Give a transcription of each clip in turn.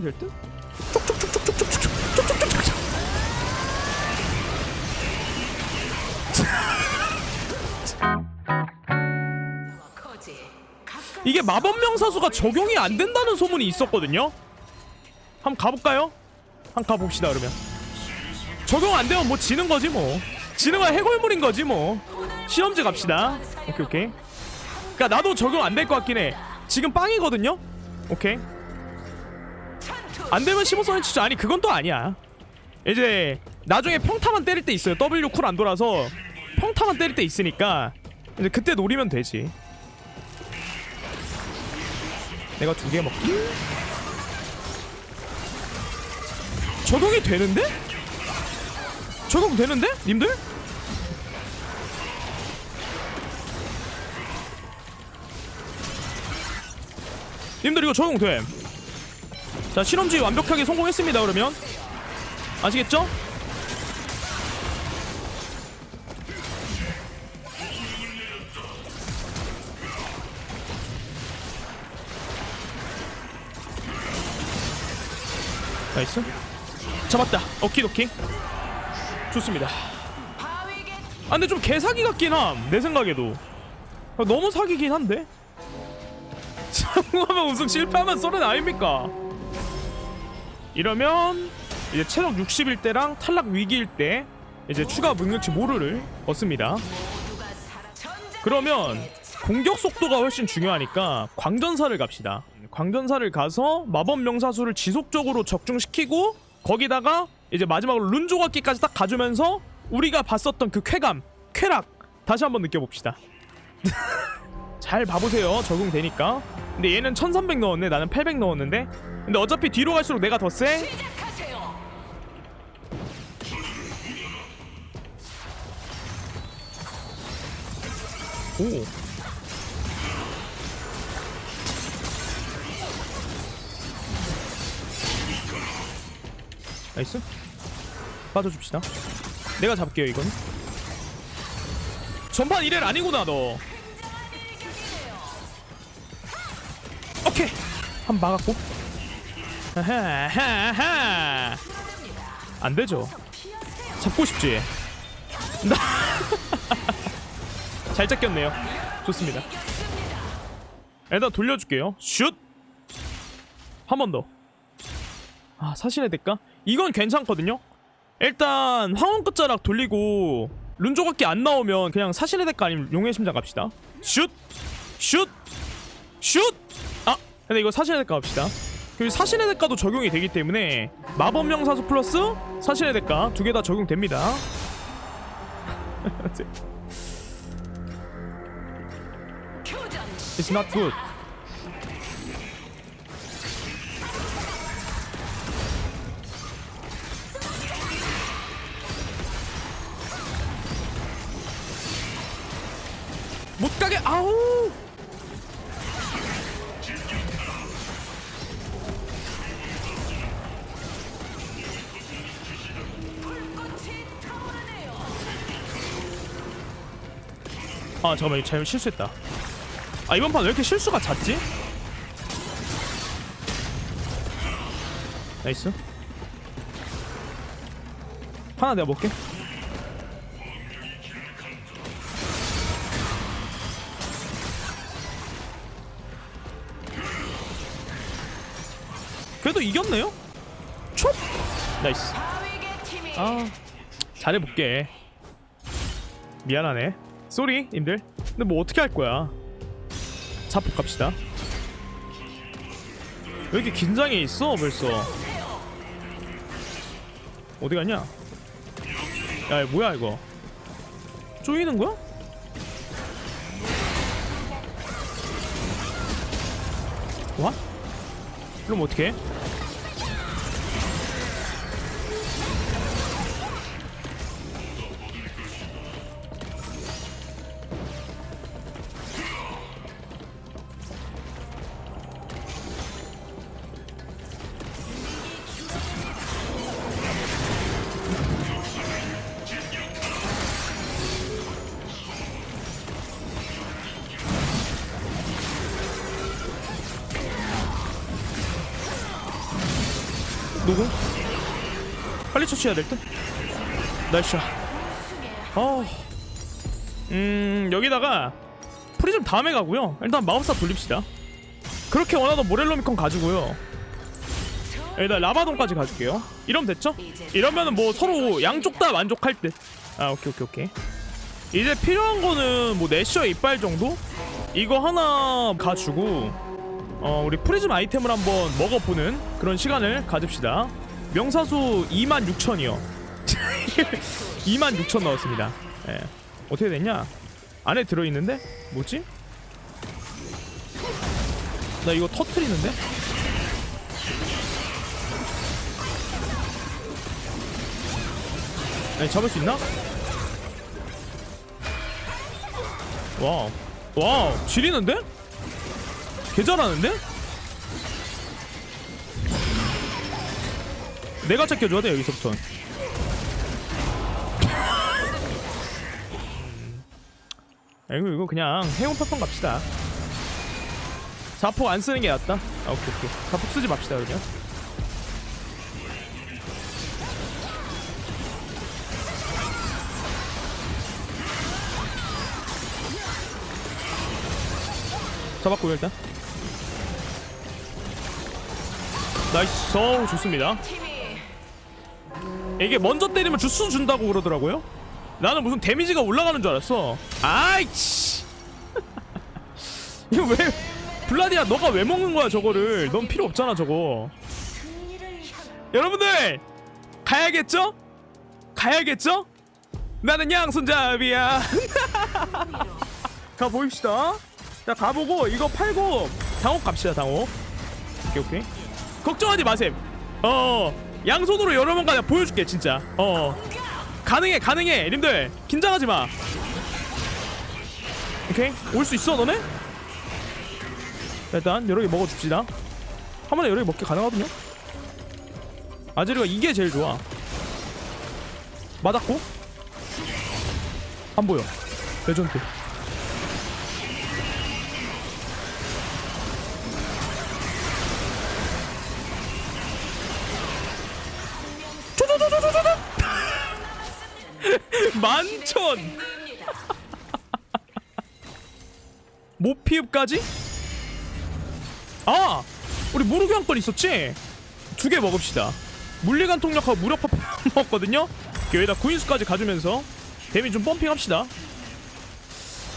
하면 될 듯? 이게 마법 명사수가 적용이 안 된다는 소문이 있었거든요. 한번 가볼까요? 한번 가봅시다 그러면. 적용 안 되면 뭐 지는 거지 뭐. 지는 건 해골물인 거지 뭐. 시험지 갑시다. 오케이 오케이. 그러니까 나도 적용 안 될 것 같긴 해. 지금 빵이거든요. 오케이. 안 되면 15선을 치죠. 아니 그건 또 아니야. 이제 나중에 평타만 때릴 때 있어요. W 쿨 안 돌아서 평타만 때릴 때 있으니까 이제 그때 노리면 되지. 내가 두 개 먹기? 적용이 되는데? 적용 되는데? 님들? 님들 이거 적용돼 자 실험주의 완벽하게 성공했습니다 그러면. 아시겠죠? 나이스. 잡았다. 오키도키. 좋습니다. 아 근데 좀 개사기 같긴 함내 생각에도. 아, 너무 사기긴 한데? 성공하면 우승 실패하면 썰은 아닙니까 이러면 이제 체력 60일 때랑 탈락 위기일 때 이제 추가 능력치 모르를 얻습니다 그러면 공격 속도가 훨씬 중요하니까 광전사를 갑시다. 광전사를 가서 마법 명사수를 지속적으로 적중시키고 거기다가 이제 마지막으로 룬 조각기까지 딱 가주면서 우리가 봤었던 그 쾌감, 쾌락 다시 한번 느껴봅시다. 잘 봐보세요. 적용되니까. 근데 얘는 1300 넣었네. 나는 800 넣었는데. 근데 어차피 뒤로 갈수록 내가 더 세. 오. 나이스. 빠져줍시다. 내가 잡을게요 이건. 전판 이래 아니구나 너. 오케이. 한번 막았고 안 되죠. 잡고 싶지. 나- 잘 잡겼네요. 좋습니다. 일단 돌려줄게요. 슛! 한 번 더. 아 사신의 대가? 이건 괜찮거든요. 일단 황혼 끝자락 돌리고 룬 조각기 안 나오면 그냥 사신의 대가 아니면 용의 심장 갑시다. 슛! 슛! 슛! 아! 근데 이거 사신의 대가 갑시다 그리고 사신의 대가도 적용이 되기 때문에 마법 명사수 플러스 사신의 대가 두 개 다 적용됩니다. It's not good. 못 가게. 아우 아 잠깐만 이거 잘못 실수했다 아 이번 판 왜 이렇게 실수가 잦지? 나이스 하나 내가 먹게 그래도 이겼네요? 촉! 나이스 아 잘해볼게 미안하네 쏘리 님들 근데 뭐 어떻게 할 거야 자폭 갑시다 왜 이렇게 긴장해 있어 벌써 어디 갔냐 야 뭐야 이거 쪼이는 거야? 와? 그럼 어떻게? 누구? 빨리 처치해야 될 듯? 나이스 어. 음 여기다가 프리즘 다음에 가고요 일단 마법사 돌립시다 그렇게 원하던 모렐로미콘 가지고요 여기다 라바돈까지 가줄게요 이러면 됐죠? 이러면은 뭐 서로 양쪽 다 만족할 듯아 오케이 오케이 오케이 이제 필요한 거는 뭐 내셔 이빨 정도? 이거 하나 가지고 어 우리 프리즘 아이템을 한번 먹어보는 그런 시간을 가집시다 명사수 26,000이요 26,000 넣었습니다 예. 어떻게 됐냐 안에 들어있는데 뭐지? 나 이거 터트리는데? 아니 잡을 수 있나? 와우 와우 지리는데? 개 잘하는데? 내가 챙겨줘야 돼 여기서부터 아이고 이거 그냥 해운 패턴 갑시다. 자폭 안 쓰는 게 낫다. 아 오케이 오케이. 자폭 쓰지 맙시다 그러면 잡았고요 일단 나이스. 어우 좋습니다. 이게 먼저 때리면 주스 준다고 그러더라고요. 나는 무슨 데미지가 올라가는 줄 알았어. 아이치 이거 왜 블라디야 너가 왜 먹는 거야 저거를? 넌 필요 없잖아 저거. 여러분들 가야겠죠? 가야겠죠? 나는 양손잡이야. 가 보입시다. 자 가보고 이거 팔고 당옥 갑시다 당옥 오케이 오케이 걱정하지 마셈. 어 양손으로 여러 번 가자. 보여줄게 진짜. 어. 가능해 가능해. 님들 긴장하지 마. 오케이? 올 수 있어 너네? 자, 일단 여러 개 먹어줍시다. 한 번에 여러 개 먹기 가능하거든요? 아제르가 이게 제일 좋아. 맞았고? 안 보여. 레전드 만천 모피읍까지? 아 우리 무르교환권 있었지? 두 개 먹읍시다 물리관 통력하고 무력파 먹었거든요 여기다 구인수까지 가주면서 데미 좀 펌핑합시다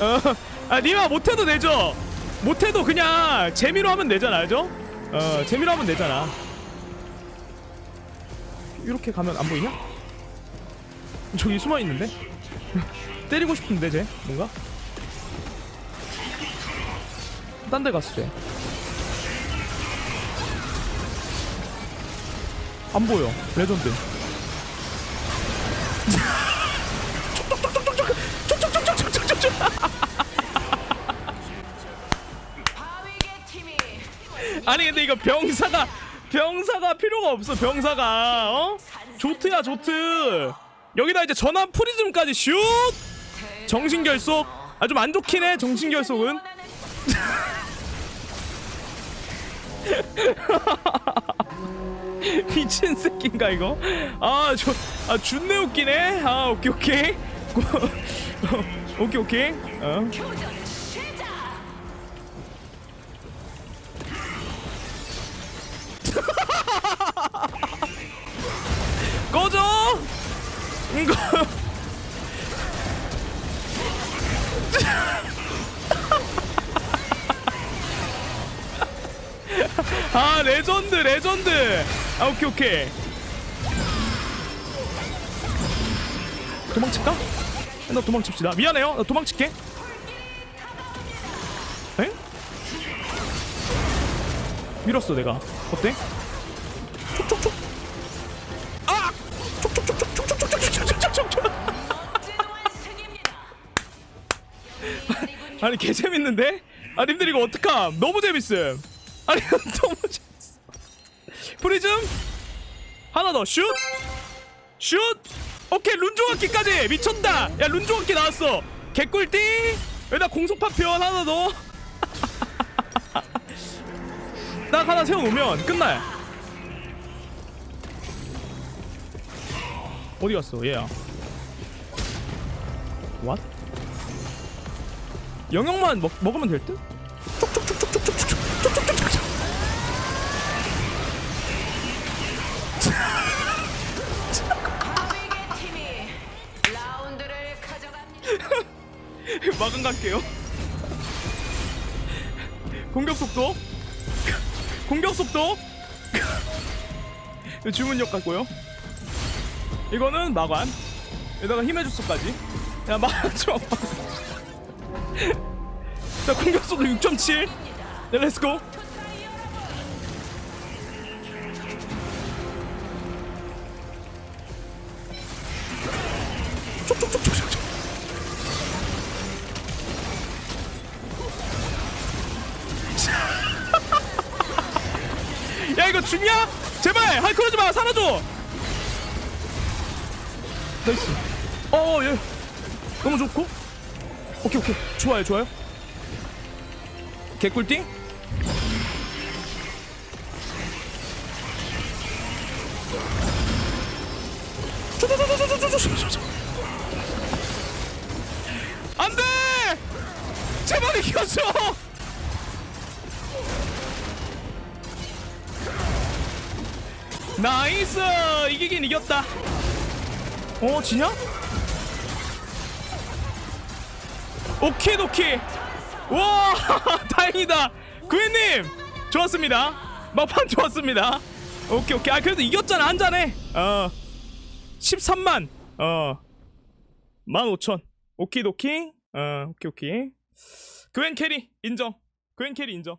어, 아 니마 못해도 되죠? 못해도 그냥 재미로 하면 되잖아 알죠? 어 재미로 하면 되잖아 이렇게 가면 안 보이냐? 저기 숨어 있는데? 때리고 싶은데 쟤? 뭔가? 딴 데 갔어 쟤. 안 보여. 레전드. 아니 근데 이거 병사가 병사가 필요가 없어 병사가. 어? 조트야 조트 여기다 이제 전환 프리즘까지 슛! 정신결속. 아 좀 안 좋긴 해 정신결속은. 미친 새끼인가 이거? 아저 아 준내 웃기네. 아 오케이 오케이. 오케이 오케이. 어 이거. 아 레전드 레전드. 아 오케이 오케이. 도망칠까? 나 도망칩시다. 미안해요. 나 도망칠게. 에? 밀었어 내가. 어때? 아니 개 재밌는데? 아 님들 이거 어떡함? 너무 재밌음. 아니 너무 재밌어. 프리즘? 하나 더 슛! 슛! 오케이 룬종악기까지! 미쳤다! 야 룬종악기 나왔어. 개꿀띠! 여기다 공속파편 하나 더 딱 하나 세워놓으면 끝나요 어디 갔어? 얘야. 왓? 영역만 먹, 먹으면 될 듯? 라운드를 가져갑니다. 막은 갈게요. 공격 속도? 공격 속도? 주문력 같고요. 이거는 마관. 여기다가 힘의 주소까지. 야 막아줘 자 공격 속도 6.7 네, 렛츠고 야 이거 죽냐? 제발 할 그러지 마. 사라져. 나이스. 어 예. 너무 좋고 오케이 오케이. 좋아요 좋아요. 개꿀띵 안돼! 제발 이겨줘 나이스! 이기긴 이겼다. 어 지냐? 오키 도키 와 다행이다. 구현님 좋았습니다. 막판 좋았습니다. 오케이 오케이. 아 그래도 이겼잖아 한 잔에. 어 13만 어 15,000 오키 도키? 어 오케이 오케이. 그웬 캐리 인정. 그웬 캐리 인정